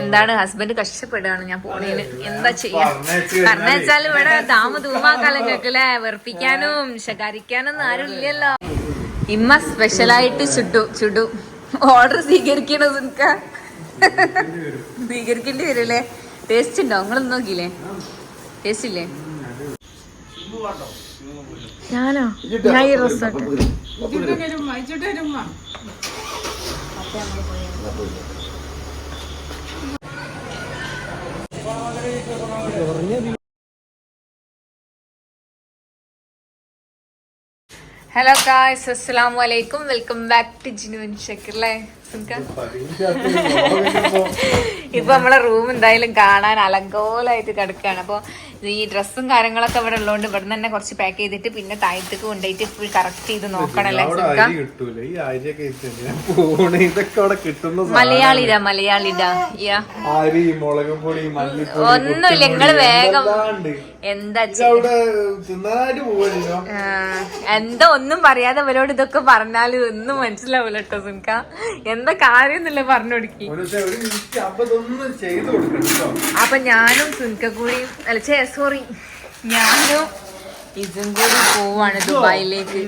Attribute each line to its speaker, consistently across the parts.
Speaker 1: എന്താണ് ഹസ്ബൻഡ് കഷ്ടപ്പെടുകയാണ്. ഞാൻ പോണേന് എന്താ ചെയ്യാ?
Speaker 2: പറഞ്ഞ
Speaker 1: വെച്ചാൽ ഇവിടെ താമ തൂമാക്കാലം കേക്കല്ലേ വെറുപ്പിക്കാനും ശകാരിക്കാനൊന്നും ആരും ഇല്ലല്ലോ ഇമ്മ സ്പെഷ്യലായിട്ട് ചുട്ടു ചുടു. ഓർഡർ സ്വീകരിക്കണോ നിനക്ക സ്വീകരിക്കേണ്ടി വരില്ലേ? ടേസ്റ്റ് ഉണ്ടോ? നിങ്ങളൊന്നും നോക്കിയില്ലേ? ടേസ്റ്റ് ഇല്ലേ? ഞാനോ? ഞാൻ ഈ റിസോർട്ട് ഹലോ ഗായ്സ് അസ്സലാമു വലൈക്കും വെൽക്കം ബാക്ക് ടു ജിനുവിൻ ഷക്കർ അല്ലേ? ഇപ്പൊ നമ്മളെ റൂം എന്തായാലും കാണാൻ അലങ്കോലായിട്ട് കിടക്കുകയാണ്. അപ്പൊ ഈ ഡ്രസ്സും കാര്യങ്ങളൊക്കെ ഇവിടെ ഉള്ളതുകൊണ്ട് ഇവിടെ തന്നെ കുറച്ച് പാക്ക് ചെയ്തിട്ട് പിന്നെ താഴത്തേക്ക് കൊണ്ടുപോയിട്ട് ഫുൾ കറക്റ്റ് ചെയ്ത് നോക്കണല്ലേ. മലയാളിടാ മലയാളിടാ ഒന്നുമില്ല നിങ്ങൾ വേഗം എന്താ എന്താ ഒന്നും പറയാതെ അവരോട് ഇതൊക്കെ പറഞ്ഞാൽ ഒന്നും മനസ്സിലാവൂല കേട്ടോ സുൻക എന്താ കാര്യം എന്നല്ലേ പറഞ്ഞു കൊടുക്കി?
Speaker 2: അപ്പൊ ഇതൊന്നും ചെയ്ത് കൊടുക്കണം കേട്ടോ
Speaker 1: അപ്പൊ ഞാനും സുൻക കൂടി അല്ല ചേ സോറി ഞാനും ഇതും കൂടി പോവാണ് ദുബായിലേക്ക്.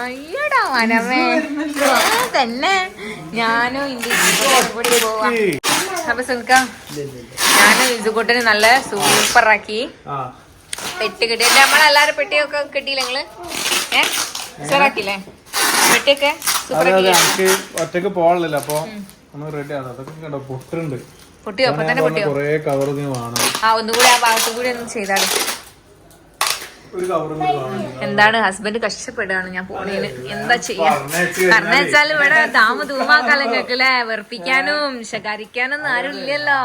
Speaker 1: അയ്യടാ മനമേ. തന്നെ. ഞാനും ഇന്ത്യ കൂടി പോവാ. അപ്പൊ സുൽക്ക ഞാനും ഇതുകൂട്ടിന് നല്ല സൂപ്പർ ആക്കി പെട്ടി കിട്ടി. നമ്മളെല്ലാരും പെട്ടിയൊക്കെ കിട്ടിയില്ല നിങ്ങൾ? ഏ? ഉഷാറാക്കില്ലേ പെട്ടിയൊക്കെ സൂപ്പർ
Speaker 2: ആക്കി ഒറ്റയ്ക്ക് പോകാനില്ല അപ്പൊ ഒന്ന് റെഡി ആണ് അതൊക്കെ കണ്ടോ? പൊട്ടുണ്ട്.
Speaker 1: പൊട്ടിയോ? അപ്പൊ തന്നെ പൊട്ടിയോ?
Speaker 2: കുറേ കവർ നീ വേണം.
Speaker 1: ആ ഒന്നുകൂടി ആ ഭാഗത്തു കൂടി ഒന്ന്
Speaker 2: ചെയ്താൽ.
Speaker 1: എന്താണ്? ഹസ്ബൻഡ് കഷ്ടപ്പെടുകയാണ്. ഞാൻ പോണേന് എന്താ ചെയ്യാ?
Speaker 2: പറഞ്ഞു
Speaker 1: വെച്ചാൽ ഇവിടെ താമ തൂമാക്കാലം കേക്കല്ലേ വെറുപ്പിക്കാനും ശകാരിക്കാനൊന്നും ആരും ഇല്ലല്ലോ.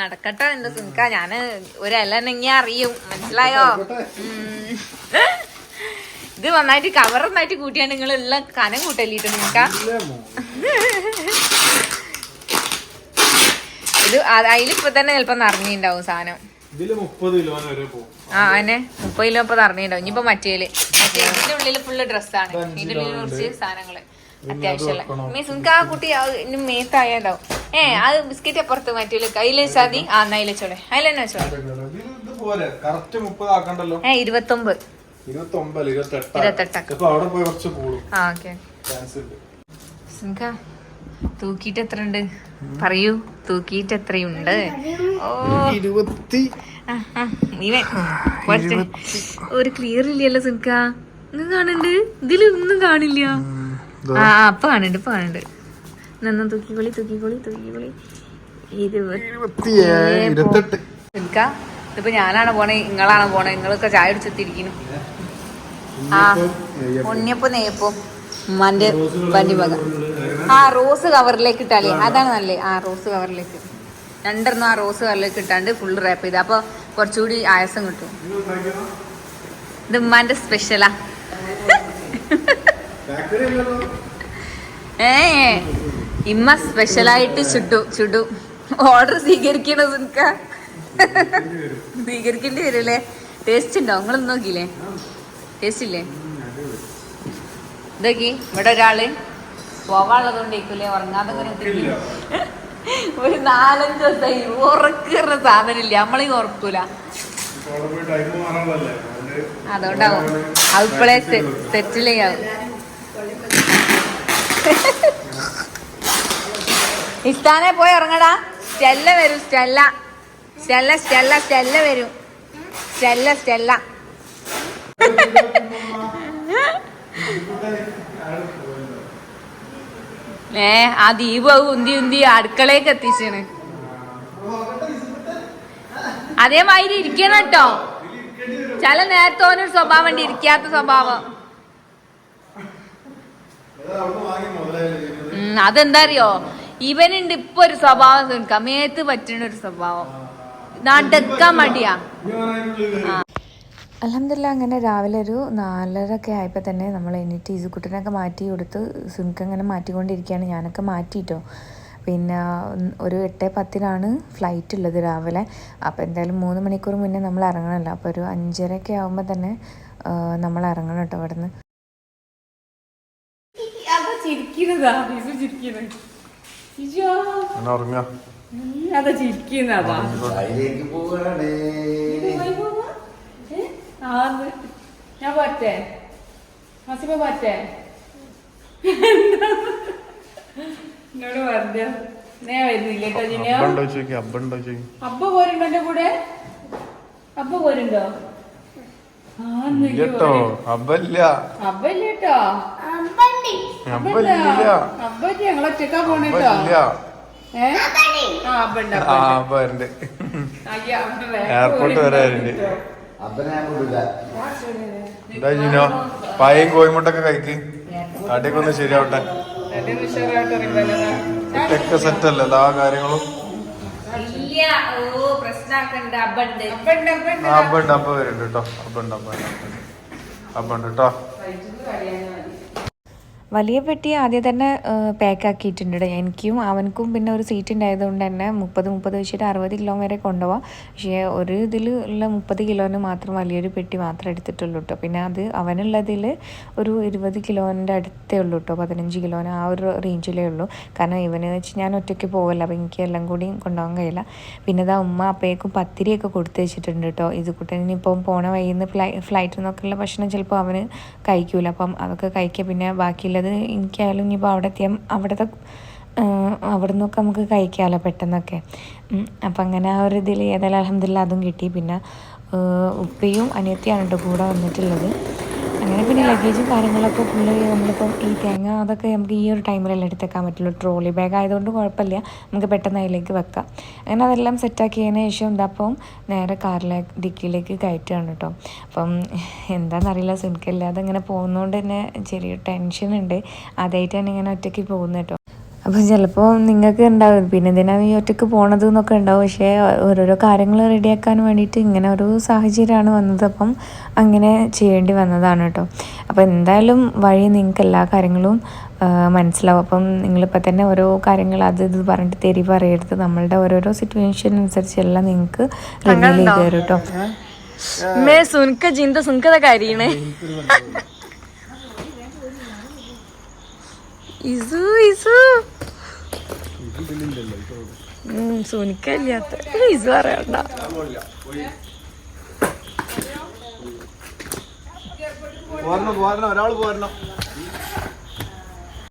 Speaker 1: നടക്കട്ടെ എന്താ സുനിക്ക. ഞാൻ ഒരു അറിയും. മനസ്സിലായോ? ഉം. ഇത് നന്നായിട്ട് കവർ നന്നായിട്ട് കൂട്ടിയാണ് നിങ്ങൾ എല്ലാം കനം കൂട്ടല്ലിട്ട്
Speaker 2: നിങ്ങൾക്ക്?
Speaker 1: ഇത് അതിലിപ്പോ തന്നെ ചിലപ്പോ നിറഞ്ഞിണ്ടാവും സാധനം. ആ അതിനെ മുപ്പത് കിലോ ഇപ്പൊ നിറഞ്ഞിണ്ടാവും. ഇനിയിപ്പോ മറ്റേൽ. മറ്റേ ഉള്ളിൽ ഫുള്ള് ഡ്രസ്സാണ് ഇതിന്റെ ഉള്ളിൽ കുറച്ച് സാധനങ്ങൾ അത്യാവശ്യമുള്ള. മീൻസ് നിങ്ങൾക്ക് ആ കുട്ടി മേത്തായതാവും ഏ അത് ബിസ്ക്കറ്റ് അപ്പുറത്ത് മറ്റേ കയ്യിൽ സാധി ആ എന്നാ അതിലെ വെച്ചോളെ. അതിലെന്നെ വെച്ചോളെ. ഏ ഇരുപത്തൊമ്പത്.
Speaker 2: ഇരുപത്തി ഒമ്പത് ഇരുപത്തി എട്ടാ അവിടെ പോയി കുറച്ച് കൂടും.
Speaker 1: ആ ഓക്കെ.
Speaker 2: ചാൻസ് ഉണ്ട്.
Speaker 1: തൂക്കിയിട്ട് എത്ര ഉണ്ട്? പറയൂ. തൂക്കിയിട്ട് എത്രയുണ്ട്?
Speaker 2: ഇരുപത്തി.
Speaker 1: ഒരു ക്ലിയർ ഇല്ലല്ലോ സിൻക ഇന്ന് കാണുന്നുണ്ട്. ഇതിലൊന്നും കാണില്ല. ആ അപ്പൊ കാണുന്നുണ്ട് ഇപ്പൊ കാണുന്നുണ്ട്. നന്ന തൂക്കിക്കൊളി തൂക്കിക്കൊളി തൂക്കിക്കൊളി. ഇരുപത്.
Speaker 2: ഇരുപത്തി സിൻക
Speaker 1: സിങ്ക ഇതിപ്പോ ഞാനാണ് പോണേ നിങ്ങളാണ് പോണേ നിങ്ങളൊക്കെ ചായ അടിച്ചെത്തിയിരിക്കുന്നു ആ ഉണ്ണിയപ്പം നെയ്യപ്പം. ഉമ്മാന്റെ പനി വക. ആ റോസ് കവറിലേക്ക് ഇട്ടാലേ അതാണ് നല്ലത്. ആ റോസ് കവറിലേക്ക്. രണ്ടെണ്ണം ആ റോസ് കവറിലേക്ക് ഇട്ടാണ്ട് ഫുൾ റാപ്പ് ചെയ്ത്. അപ്പൊ കുറച്ചുകൂടി ആയസം കിട്ടും. ഇത് ഉമ്മാന്റെ സ്പെഷ്യലാ ഏ ഇമ്മ സ്പെഷ്യലായിട്ട് ചുട്ടു ചുടു. ഓർഡർ സ്വീകരിക്കണോ നിനക്ക? സ്വീകരിക്കേണ്ടി വരില്ലേ? ടേസ്റ്റ് ഉണ്ടോ? നിങ്ങളൊന്നും നോക്കിയില്ലേ? ടേസ്റ്റ് ഇല്ലേ ഇതൊക്കെ ഇവിടെ ഒരാൾ പോവാനുള്ളത് കൊണ്ട് ഉറങ്ങാതെ ഒരു നാലഞ്ച് ദിവസമായി ഉറക്കുന്ന സാധനമില്ല. നമ്മളീ ഉറക്കൂല. അതുകൊണ്ടാവും. അതിപ്പോഴേ സെറ്റിലേ ആവും ഇസ്താനെ പോയി ഇറങ്ങടാ സ്റ്റെല്ല വരും സ്റ്റെല്ല. സ്റ്റെല്ല സ്റ്റെല്ല സ്റ്റെല്ല വരും. Stella Stella. ഏ ആ ദീപ് ഉന്തി ഉന്തി അടുക്കളയൊക്കെ എത്തിച്ചാണ്. അതേമാതിരി ഇരിക്കണം കേട്ടോ. ചില നേരത്തെ ഓനൊരു സ്വഭാവം ഉണ്ട് ഇരിക്കാത്ത സ്വഭാവം. അതെന്താ അറിയോ ഇവനുണ്ട് ഇപ്പൊ ഒരു സ്വഭാവം കമേത്ത് മേത്ത് പറ്റുന്ന ഒരു സ്വഭാവം. നടക്കാൻ മടിയാ. അലഹമില്ല അങ്ങനെ രാവിലെ ഒരു നാലരൊക്കെ ആയപ്പോൾ തന്നെ നമ്മൾ എണീറ്റ് ഈസുക്കുട്ടനൊക്കെ മാറ്റി കൊടുത്ത് സുനിക്ക് അങ്ങനെ മാറ്റിക്കൊണ്ടിരിക്കുകയാണ് ഞാനൊക്കെ മാറ്റിയിട്ടോ പിന്നെ ഒരു എട്ട് പത്തിനാണ് ഫ്ലൈറ്റ് ഉള്ളത് രാവിലെ. അപ്പോൾ എന്തായാലും മൂന്ന് മണിക്കൂർ മുന്നേ നമ്മൾ ഇറങ്ങണമല്ലോ അപ്പോൾ ഒരു അഞ്ചരയൊക്കെ ആകുമ്പോൾ തന്നെ നമ്മൾ ഇറങ്ങണം കേട്ടോ അവിടെ നിന്ന്
Speaker 3: അതാ ചിരിക്കുന്നതാ ആന്ന് ഞാൻ പറ്റേ മസിമ പറ്റേ എന്നോട് പറഞ്ഞ നേ വരുന്നില്ല കേട്ടോ ജിനിയോ. അബ്ബ പോരുണ്ടോ എന്റെ കൂടെ? അബ്ബ പോരുണ്ടോ.
Speaker 2: കേട്ടോ. അബ്ബല്ല.
Speaker 3: കേട്ടോ.
Speaker 2: അബ്ബല്ല
Speaker 3: ഞങ്ങൾ ഒറ്റക്കാ പോണേട്ടോ
Speaker 2: എയർപോർട്ട്
Speaker 3: പോരുണ്ടോ
Speaker 2: എന്താ ജീനോ? പായയും കോയിമുട്ടൊക്കെ കഴിക്ക്. അടിയൊക്കെ ഒന്ന് ശരിയാവട്ടെ.
Speaker 3: ഇട്ടൊക്കെ.
Speaker 2: ഇതൊക്കെ സെറ്റ് അല്ലേ എല്ലാ കാര്യങ്ങളും?
Speaker 3: ഇല്ല. ഓ പ്രശ്നാക്കണ്ട. അബ്ബണ്ട്
Speaker 2: അബ്ബ വരുന്നുണ്ട് കേട്ടോ അബ്ബുണ്ട് അബ്ബുണ്ട് അബ്ബുണ്ട് കേട്ടോ
Speaker 4: വലിയ പെട്ടി ആദ്യം തന്നെ പാക്ക് ആക്കിയിട്ടുണ്ട്. എനിക്കും അവനക്കും പിന്നെ ഒരു സീറ്റ് ഉണ്ടായതുകൊണ്ട് തന്നെ മുപ്പത് മുപ്പത് വെച്ചിട്ട് അറുപത് കിലോ വരെ കൊണ്ടുപോകാം പക്ഷേ ഒരു ഇതിൽ ഉള്ള മുപ്പത് കിലോന് മാത്രം വലിയൊരു പെട്ടി മാത്രം എടുത്തിട്ടുള്ളൂ കേട്ടോ പിന്നെ അത് അവനുള്ളതിൽ ഒരു ഇരുപത് കിലോന്റെ അടുത്തേ ഉള്ളൂ കേട്ടോ പതിനഞ്ച് കിലോന് ആ ഒരു റേഞ്ചിലേ ഉള്ളൂ. കാരണം ഇവന് വെച്ച് ഞാൻ ഒറ്റയ്ക്ക് പോകല്ല അപ്പോൾ എനിക്ക് എല്ലാം കൂടി കൊണ്ടുപോകാൻ കഴിയില്ല. പിന്നെ ഇതാ ഉമ്മ അപ്പേക്കും പത്തിരിയൊക്കെ കൊടുത്തു വെച്ചിട്ടുണ്ട് കേട്ടോ ഇത് കുട്ടനിപ്പം പോണ വഴിയിൽ നിന്ന് ഫ്ലൈ ഫ്ലൈറ്റിൽ നിന്നൊക്കെയുള്ള ഭക്ഷണം ചിലപ്പോൾ അവന് കഴിക്കൂല. അപ്പം അതൊക്കെ കഴിക്കുക പിന്നെ ബാക്കിയുള്ളത് എനിക്കായാലും ഇനിയിപ്പോൾ അവിടെ എത്തിയാൽ അവിടുത്തെ അവിടെ നിന്നൊക്കെ നമുക്ക് കഴിക്കാമല്ലോ പെട്ടെന്നൊക്കെ. അപ്പം അങ്ങനെ ആ ഒരു ഇതിൽ ഏതായാലും അലഹമില്ല അതും കിട്ടി. പിന്നെ ഉപ്പയും അനിയത്തിയാണ് കേട്ടോ കൂടെ വന്നിട്ടുള്ളത്. അങ്ങനെ പിന്നെ ലഗേജും കാര്യങ്ങളൊക്കെ ഫുള്ള് നമ്മളിപ്പം ഈ തേങ്ങ അതൊക്കെ നമുക്ക് ഈ ഒരു ടൈമിലല്ലേ എടുത്തേക്കാൻ പറ്റുള്ളൂ. ട്രോളി ബാഗ് ആയതുകൊണ്ട് കുഴപ്പമില്ല. നമുക്ക് പെട്ടെന്ന് അതിലേക്ക് വെക്കാം. അങ്ങനെ അതെല്ലാം സെറ്റാക്കിയതിന് ശേഷം എന്താ അപ്പം നേരെ കാറിലേക്ക് ഡിക്കിയിലേക്ക് കയറ്റുകയാണ് കേട്ടോ അപ്പം എന്താണെന്നറിയില്ല സുനിക്കല്ലാതെ ഇങ്ങനെ പോകുന്നതുകൊണ്ട് തന്നെ ചെറിയ ടെൻഷനുണ്ട് തന്നെ ഇങ്ങനെ ഒറ്റയ്ക്ക് പോകുന്നത് കേട്ടോ അപ്പം ചിലപ്പോൾ നിങ്ങൾക്ക് ഉണ്ടാവും പിന്നെ എന്തിനാണ് ഈ ഒറ്റയ്ക്ക് പോണത് എന്നൊക്കെ ഉണ്ടാവും പക്ഷേ ഓരോരോ കാര്യങ്ങൾ റെഡിയാക്കാൻ വേണ്ടിയിട്ട് ഇങ്ങനെ ഒരു സാഹചര്യമാണ് വന്നത് അപ്പം അങ്ങനെ ചെയ്യേണ്ടി വന്നതാണ് കേട്ടോ അപ്പോൾ എന്തായാലും വഴി നിങ്ങൾക്ക് എല്ലാ കാര്യങ്ങളും മനസ്സിലാവും അപ്പം നിങ്ങളിപ്പോൾ തന്നെ ഓരോ കാര്യങ്ങൾ അത് ഇത് പറഞ്ഞിട്ട് തെരി പറയരുത് നമ്മളുടെ ഓരോരോ സിറ്റുവേഷൻ അനുസരിച്ചെല്ലാം നിങ്ങൾക്ക് റിവീൽ ചെയ്ത് തരും കേട്ടോ
Speaker 5: സുനക്ക ചിന്ത സുനക്കത കാര്യണേ ഇസു ഇസു. സോനിക്കല്ലാത്ത ഇസു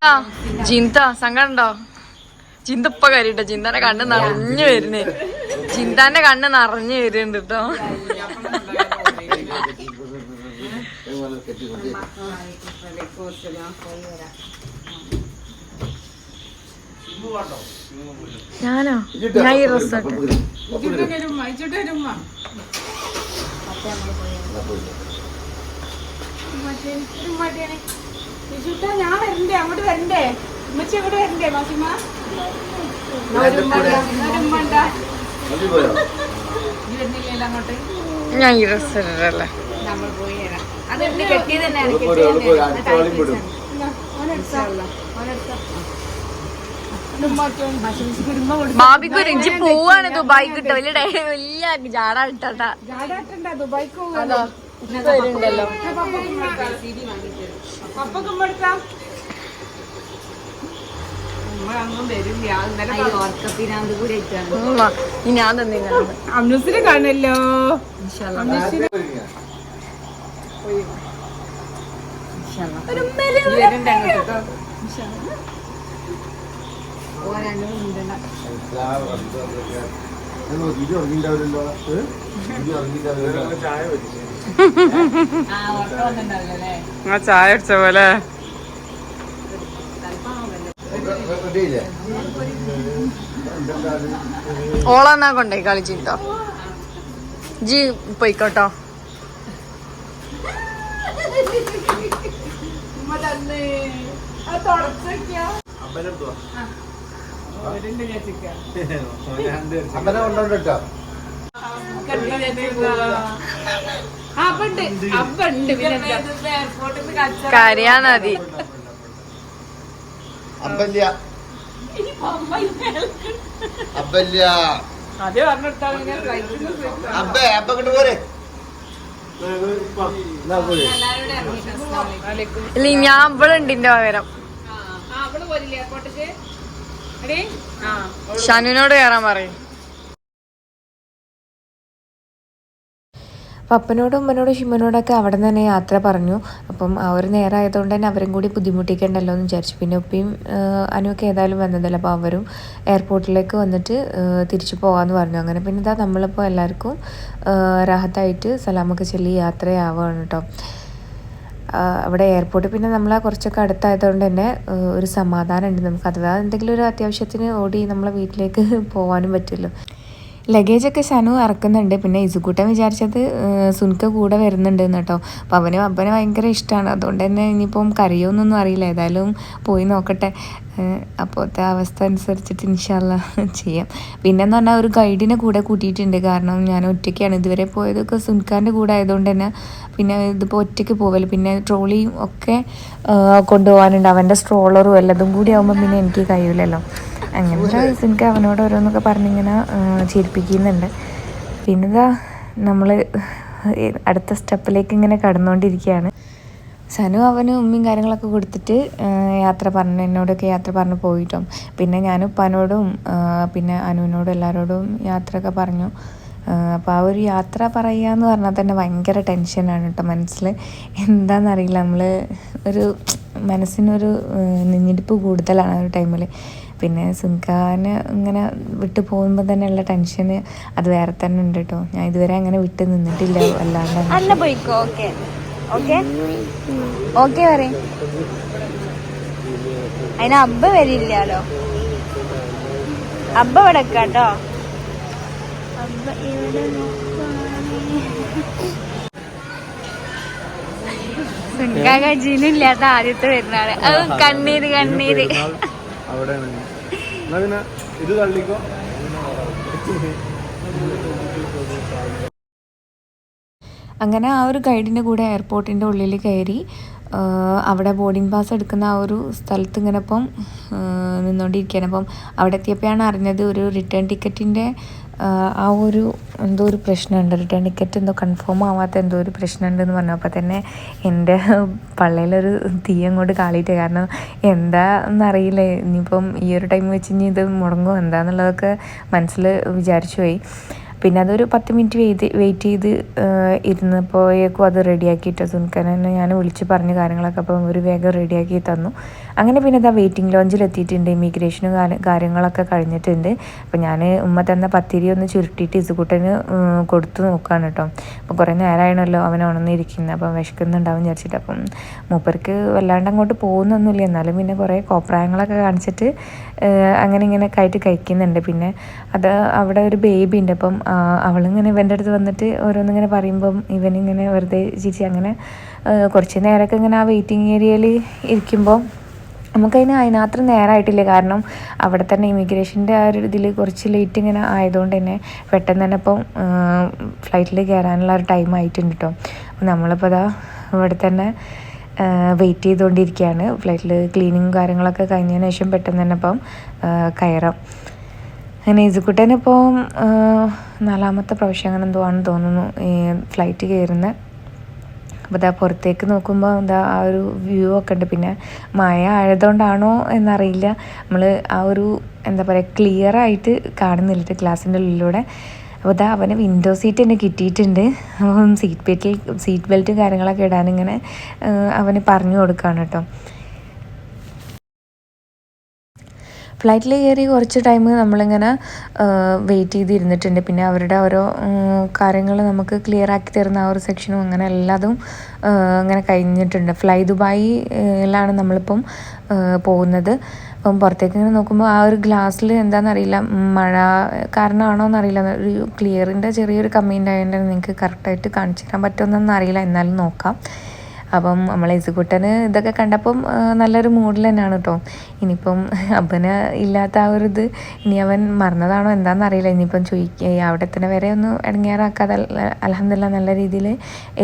Speaker 5: ആ ജിന്ത സങ്കടണ്ടോ ചിന്ത ഇപ്പൊ കരീട്ടോ ചിന്താന്റെ കണ്ണ് നിറഞ്ഞു വരുന്നേ. ചിന്താന്റെ കണ്ണ് നിറഞ്ഞു വരുന്നുണ്ട് കേട്ടോ. ഞാനോ? ഞാൻ ഈ ഡ്രസ്
Speaker 3: ഞാൻ വരണ്ടേ അങ്ങോട്ട് വരണ്ടേ ഉമ്മച്ചി അങ്ങോട്ട് വരണ്ടേ മാസിമ
Speaker 5: ഞാൻ ഈ ഡ്രസ് ഇടല്ലേ
Speaker 3: നമ്മൾ പോയി തരാം അത് എന്ത് കെട്ടിയത് തന്നെയാണ്
Speaker 5: ബാബിക്ക് ഒരു ഇഞ്ചി പോവാണ് ദുബായി കിട്ടോ വലിയ ഡേ- വലിയ ജാട ഇട്ടാ
Speaker 3: ദുബായിക്ക്
Speaker 5: അതോ. വരുന്നുണ്ടല്ലോ.
Speaker 3: പപ്പൊക്കെ എടുക്കാം ഉമ്മ അങ്ങും വരില്ല. ഇന്നലെ
Speaker 4: ഓർക്കപ്പിനാന്ത് കൂടി ആയിട്ടാണ്.
Speaker 5: ഉമ്മ, ഇനി ഞാൻ തന്നെ
Speaker 3: അമ്നൂസിനെ കാണല്ലോ വരുന്നുണ്ട് ആ ചായ അടിച്ച പോലെ.
Speaker 5: ഓളന്നാ കൊണ്ടേ കളിച്ചിട്ടോ? ജി പോയിക്കോട്ടോ.
Speaker 3: തന്ന്. തുടച്ചൊക്കെയാ
Speaker 2: അബ്ബനെടുത്തോ
Speaker 3: വരുന്നുണ്ട് ചേച്ചിക്ക
Speaker 6: അപ്പനെ കൊണ്ടോട്ടോ
Speaker 3: അപ്പുണ്ട് അപ്പുണ്ട് പിന്നെ എയർപോർട്ടിൽ നിന്ന് കച്ച
Speaker 5: കരയാ മതി
Speaker 6: അപ്പല്ല അപ്പല്ല
Speaker 3: അതേ പറഞ്ഞെടുത്താൽ ഇങ്ങനെ ഫ്ലൈറ്റിൽ
Speaker 6: അപ്പ അപ്പ ഇങ്ങോട്ട് പോരെ?
Speaker 5: ഇല്ല ഞാൻ ഇവിടെ ഉണ്ട് ഇന്റെ പകരം. ഷനുവിനോട് കയറാൻ പറയും.
Speaker 4: അപ്പം അപ്പനോടും ഉമ്മനോടും ഷിമ്മനോടൊക്കെ അവിടെ നിന്ന് തന്നെ യാത്ര പറഞ്ഞു. അപ്പം അവർ ഒരു നേരം ആയതുകൊണ്ട് തന്നെ അവരും കൂടി ബുദ്ധിമുട്ടിക്കണ്ടല്ലോ എന്ന് വിചാരിച്ചു. പിന്നെ ഉപ്പയും അനുവൊക്കെ ഏതായാലും വന്നതല്ല. അപ്പോൾ അവരും എയർപോർട്ടിലേക്ക് വന്നിട്ട് തിരിച്ചു പോകാമെന്ന് പറഞ്ഞു. അങ്ങനെ പിന്നെ ഇതാ നമ്മളിപ്പോൾ എല്ലാവർക്കും രാഹത്തായിട്ട് സലാമൊക്കെ ചൊല്ലി യാത്രയാവുകയാണ് കേട്ടോ. അവിടെ എയർപോർട്ട് പിന്നെ നമ്മൾ കുറച്ചൊക്കെ അടുത്തായതുകൊണ്ട് തന്നെ ഒരു സമാധാനം ഉണ്ട് നമുക്ക് അഥവാ എന്തെങ്കിലും ഒരു അത്യാവശ്യത്തിന് ഓടി നമ്മളെ വീട്ടിലേക്ക് പോകാനും പറ്റുമല്ലോ. ലഗേജൊക്കെ ശനു ഇറക്കുന്നുണ്ട്. പിന്നെ ഇസുക്കൂട്ടൻ വിചാരിച്ചത് സുനിക്ക കൂടെ വരുന്നുണ്ട് കേട്ടോ. അപ്പം അവന് അപ്പനെ ഭയങ്കര ഇഷ്ടമാണ് അതുകൊണ്ട് തന്നെ ഇനിയിപ്പം കരയോന്നൊന്നും അറിയില്ല. ഏതായാലും പോയി നോക്കട്ടെ. അപ്പോഴത്തെ അവസ്ഥ അനുസരിച്ചിട്ട് ഇൻഷാല്ല ചെയ്യാം. പിന്നെന്ന് പറഞ്ഞാൽ ഒരു ഗൈഡിനെ കൂടെ കൂട്ടിയിട്ടുണ്ട്. കാരണം ഞാൻ ഒറ്റയ്ക്കാണ്. ഇതുവരെ പോയതൊക്കെ സുൻഖാന്റെ കൂടെ ആയതുകൊണ്ട് തന്നെ പിന്നെ ഇതിപ്പോൾ ഒറ്റയ്ക്ക് പോവല്ലോ പിന്നെ ട്രോളിയും ഒക്കെ കൊണ്ടുപോകാനുണ്ട് അവന്റെ സ്ട്രോളറും എല്ലതും കൂടി ആകുമ്പോൾ പിന്നെ എനിക്ക് കഴിയില്ലല്ലോ അങ്ങനത്തെ എനിക്ക് അവനോട് ഓരോന്നൊക്കെ പറഞ്ഞിങ്ങനെ ചിരിപ്പിക്കുന്നുണ്ട്. പിന്നെ ഇതാ നമ്മൾ അടുത്ത സ്റ്റെപ്പിലേക്ക് ഇങ്ങനെ കടന്നുകൊണ്ടിരിക്കുകയാണ് സനു അവന് ഉമ്മയും കാര്യങ്ങളൊക്കെ കൊടുത്തിട്ട് യാത്ര പറഞ്ഞു എന്നോടൊക്കെ യാത്ര പറഞ്ഞു പോയിട്ടോ. പിന്നെ ഞാൻ ഉപ്പാനോടും പിന്നെ അനുവിനോടും എല്ലാവരോടും യാത്രയൊക്കെ പറഞ്ഞു. അപ്പോൾ ആ ഒരു യാത്ര പറയുക എന്ന് പറഞ്ഞാൽ തന്നെ ഭയങ്കര ടെൻഷനാണ് കേട്ടോ മനസ്സിൽ എന്താണെന്നറിയില്ല നമ്മൾ ഒരു മനസ്സിനൊരു നിഞ്ഞിടിപ്പ് കൂടുതലാണ് ആ ഒരു ടൈമിൽ പിന്നെ സുൻഖാന് ഇങ്ങനെ വിട്ടു പോകുമ്പോൾ തന്നെയുള്ള ടെൻഷന് അത് വേറെ തന്നെ ഉണ്ട് കേട്ടോ. ഞാൻ ഇതുവരെ അങ്ങനെ വിട്ട് നിന്നിട്ടില്ല അല്ലാണ്ട്
Speaker 1: ഓക്കെ? ഓക്കെ പറയും. അതിന് അബ്ബ വരില്ലല്ലോ. അബ്ബ ഇവിടെ കേട്ടോ അബ്ബ ഇവിടെ സുൻകാജിനില്ലാത്ത ആദ്യത്തെ വരുന്നാണ് അത് കണ്ണീര് കണ്ണീര്.
Speaker 2: അവിടെയാണ് എന്നാ പിന്നെ ഇത് തള്ളിക്കോ.
Speaker 4: അങ്ങനെ ആ ഒരു ഗൈഡിന്റെ കൂടെ എയർപോർട്ടിന്റെ ഉള്ളിൽ കയറി അവിടെ ബോർഡിംഗ് പാസ് എടുക്കുന്ന ആ ഒരു സ്ഥലത്ത് ഇങ്ങനെ ഇപ്പം നിന്നുകൊണ്ടിരിക്കുകയാണ് അപ്പം അവിടെ എത്തിയപ്പോഴാണ് അറിഞ്ഞത് ഒരു റിട്ടേൺ ടിക്കറ്റിന്റെ ആ ഒരു എന്തോ ഒരു പ്രശ്നമുണ്ട്. റിട്ടേൺ ടിക്കറ്റ് എന്തോ കൺഫേം ആവാത്ത എന്തോ ഒരു പ്രശ്നമുണ്ടെന്ന് പറഞ്ഞു. അപ്പോൾ തന്നെ എന്റെ പള്ളയിലൊരു തീ അങ്ങോട്ട് കാളിയിട്ട് കാരണം എന്താ എന്നറിയില്ല. ഇനിയിപ്പം ഈ ഒരു ടൈം വെച്ച് ഇനി ഇത് മുടങ്ങുമോ എന്താന്നുള്ളതൊക്കെ മനസ്സിൽ വിചാരിച്ചു പോയി. പിന്നെ അതൊരു പത്ത് മിനിറ്റ് വെയിറ്റ് വെയിറ്റ് ചെയ്ത് ഇരുന്നപ്പോഴേക്കും അത് റെഡിയാക്കിയിട്ട് സുൻഖാനെ ഞാൻ വിളിച്ച് പറഞ്ഞ കാര്യങ്ങളൊക്കെ അപ്പം ഒരു വേഗം റെഡിയാക്കി തന്നു. അങ്ങനെ പിന്നെ ഇതാ വെയിറ്റിംഗ് ലോഞ്ചിൽ എത്തിയിട്ടുണ്ട് ഇമിഗ്രേഷനും കാര്യങ്ങളൊക്കെ കഴിഞ്ഞിട്ടുണ്ട്. അപ്പം ഞാൻ ഉമ്മ തന്ന പത്തിരി ഒന്ന് ചുരുട്ടിയിട്ട് ഇസുകുട്ടന് കൊടുത്തു നോക്കുകയാണ് കേട്ടോ. അപ്പം കുറേ നേരമാണല്ലോ അവൻ ഉണർന്നിരിക്കുന്നത് അപ്പം വിശക്കുന്നുണ്ടാവും വിചാരിച്ചിട്ട്. അപ്പം മൂപ്പർക്ക് വല്ലാണ്ട് അങ്ങോട്ട് പോകുന്നൊന്നുമില്ല. എന്നാലും പിന്നെ കുറേ കോപ്രായങ്ങളൊക്കെ കാണിച്ചിട്ട് അങ്ങനെ ഇങ്ങനെയൊക്കെ ആയിട്ട് കഴിക്കുന്നുണ്ട്. പിന്നെ അത് അവിടെ ഒരു ബേബി ഉണ്ട്. അപ്പം അവളിങ്ങനെ ഇവന്റെ അടുത്ത് വന്നിട്ട് ഓരോന്നിങ്ങനെ പറയുമ്പം ഇവനിങ്ങനെ വെറുതെ ചിരിച്ച് അങ്ങനെ കുറച്ച് നേരമൊക്കെ ഇങ്ങനെ ആ വെയിറ്റിംഗ് ഏരിയയിൽ ഇരിക്കുമ്പോൾ നമുക്കതിന് അതിനാത്രം നേരമായിട്ടില്ല കാരണം അവിടെ തന്നെ ഇമിഗ്രേഷന്റെ ആ ഒരു ഇതിൽ കുറച്ച് ലേറ്റ് ഇങ്ങനെ ആയതുകൊണ്ട് തന്നെ പെട്ടെന്ന് തന്നെ ഇപ്പം ഫ്ലൈറ്റിൽ കയറാനുള്ള ഒരു ടൈം ആയിട്ടുണ്ട് കേട്ടോ അപ്പം നമ്മളിപ്പോൾ ഇതാ ഇവിടെ തന്നെ വെയിറ്റ് ചെയ്തുകൊണ്ടിരിക്കുകയാണ്. ഫ്ലൈറ്റിൽ ക്ലീനിങ് കാര്യങ്ങളൊക്കെ കഴിഞ്ഞതിന് ശേഷം പെട്ടെന്ന് തന്നെ ഇപ്പം കയറാം. അങ്ങനെ ഇസുക്കുട്ടേനെ ഇപ്പോൾ നാലാമത്തെ പ്രാവശ്യം അങ്ങനെ എന്തോ ആണെന്ന് തോന്നുന്നു ഫ്ലൈറ്റ് കയറുന്നത് അപ്പോൾ ഇതാ പുറത്തേക്ക് നോക്കുമ്പോൾ എന്താ ആ ഒരു വ്യൂ ഒക്കെ ഉണ്ട്. പിന്നെ മഴ ആയതുകൊണ്ടാണോ എന്നറിയില്ല. നമ്മൾ ആ ഒരു എന്താ പറയുക ക്ലിയർ ആയിട്ട് കാണുന്നില്ല ഗ്ലാസിന്റെ ഉള്ളിലൂടെ. അപ്പോൾ ഇതാ അവന് വിൻഡോ സീറ്റ് തന്നെ കിട്ടിയിട്ടുണ്ട്. അപ്പം സീറ്റ് ബെൽറ്റിൽ സീറ്റ് ബെൽറ്റും കാര്യങ്ങളൊക്കെ ഇടാനിങ്ങനെ അവന് പറഞ്ഞു കൊടുക്കുകയാണ് കേട്ടോ. ഫ്ലൈറ്റിൽ കയറി കുറച്ച് ടൈം നമ്മളിങ്ങനെ വെയിറ്റ് ചെയ്തിരുന്നിട്ടുണ്ട്. പിന്നെ അവരുടെ ഓരോ കാര്യങ്ങൾ നമുക്ക് ക്ലിയർ ആക്കി തരുന്ന ആ ഒരു സെക്ഷനും അങ്ങനെ എല്ലാതും അങ്ങനെ കഴിഞ്ഞിട്ടുണ്ട്. ഫ്ലൈ ദുബായിലാണ് നമ്മളിപ്പം പോകുന്നത്. അപ്പം പുറത്തേക്ക് ഇങ്ങനെ നോക്കുമ്പോൾ ആ ഒരു ഗ്ലാസ്സിൽ എന്താണെന്നറിയില്ല മഴ കാരണമാണോ എന്നറിയില്ല. ഒരു ക്ലിയറിന്റെ ചെറിയൊരു കമ്മീന്റെ ആയതുകൊണ്ട് നിങ്ങൾക്ക് കറക്റ്റായിട്ട് കാണിച്ചു തരാൻ പറ്റുമെന്നൊന്നും അറിയില്ല. എന്നാലും നോക്കാം. അപ്പം നമ്മൾ ഇസുകുട്ടന് ഇതൊക്കെ കണ്ടപ്പം നല്ലൊരു മൂഡിൽ തന്നെയാണ് കേട്ടോ ഇനിയിപ്പം അപ്പന് ഇല്ലാത്ത ആ ഒരു ഇത് ഇനി അവൻ മറന്നതാണോ എന്താണെന്ന് അറിയില്ല. ഇനിയിപ്പം ചോദിക്കുക അവിടെ തന്നെ വരെ ഒന്ന് ഇടങ്ങേറാക്കാതെ അലഹമില്ല നല്ല രീതിയിൽ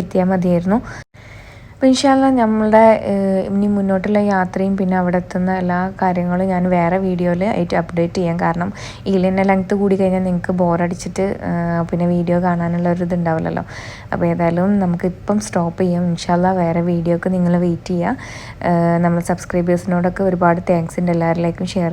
Speaker 4: എത്തിയാൽ മതിയായിരുന്നു. അപ്പോൾ ഇൻഷാല്ല നമ്മളുടെ ഇനി മുന്നോട്ടുള്ള യാത്രയും പിന്നെ അവിടെ എത്തുന്ന എല്ലാ കാര്യങ്ങളും ഞാൻ വേറെ വീഡിയോയിൽ ആയിട്ട് അപ്ഡേറ്റ് ചെയ്യാം. കാരണം ഇതിന്റെ ലെങ്ത്ത് കൂടി കഴിഞ്ഞാൽ നിങ്ങൾക്ക് ബോറടിച്ചിട്ട് പിന്നെ വീഡിയോ കാണാനുള്ള ഒരു ഇതുണ്ടാവില്ലല്ലോ. അപ്പോൾ ഏതായാലും നമുക്ക് ഇപ്പം സ്റ്റോപ്പ് ചെയ്യാം. ഇൻഷാല്ല വേറെ വീഡിയോക്ക് നിങ്ങൾ വെയിറ്റ് ചെയ്യുക നമ്മൾ സബ്സ്ക്രൈബേഴ്സിനോടൊക്കെ ഒരുപാട് താങ്ക്സ് ഉണ്ട്. എല്ലാവരിലേക്കും ഷെയർ